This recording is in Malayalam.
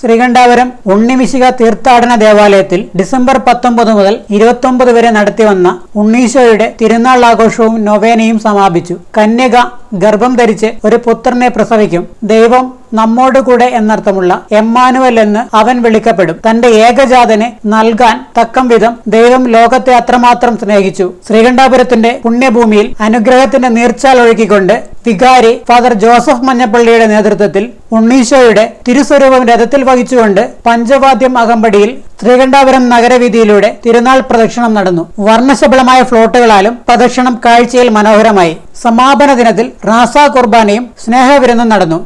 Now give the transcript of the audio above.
ശ്രീകണ്ഠാപുരം ഉണ്ണിമിശിക തീർത്ഥാടന ദേവാലയത്തിൽ ഡിസംബർ പത്തൊമ്പത് മുതൽ ഇരുപത്തൊമ്പത് വരെ നടത്തിവന്ന ഉണ്ണീശോയുടെ തിരുനാൾ ആഘോഷവും നൊവേനയും സമാപിച്ചു. കന്യക ഗർഭം ധരിച്ച് ഒരു പുത്രനെ പ്രസവിക്കും. ദൈവം നമ്മോടുകൂടെ എന്നർത്ഥമുള്ള എമ്മാനുവൽ എന്ന് അവൻ വിളിക്കപ്പെടും. തന്റെ ഏകജാതനെ നൽകാൻ തക്കം വിധം ദൈവം ലോകത്തെ അത്രമാത്രം സ്നേഹിച്ചു. ശ്രീകണ്ഠാപുരത്തിന്റെ പുണ്യഭൂമിയിൽ അനുഗ്രഹത്തിന്റെ നീർച്ചാൽ ഒഴുക്കിക്കൊണ്ട് വികാരി ഫാദർ ജോസഫ് മഞ്ഞപ്പള്ളിയുടെ നേതൃത്വത്തിൽ ഉണ്ണീശോയുടെ തിരുസ്വരൂപം രഥത്തിൽ വഹിച്ചുകൊണ്ട് പഞ്ചവാദ്യം അകമ്പടിയിൽ ശ്രീകണ്ഠാപുരം നഗരവീതിയിലൂടെ തിരുനാൾ പ്രദക്ഷിണം നടന്നു. വർണശബളമായ ഫ്ലോട്ടുകളാലും പ്രദക്ഷിണം കാഴ്ചയിൽ മനോഹരമായി. സമാപന ദിനത്തിൽ റാസ കുർബാനയും സ്നേഹവിരുന്നും നടന്നു.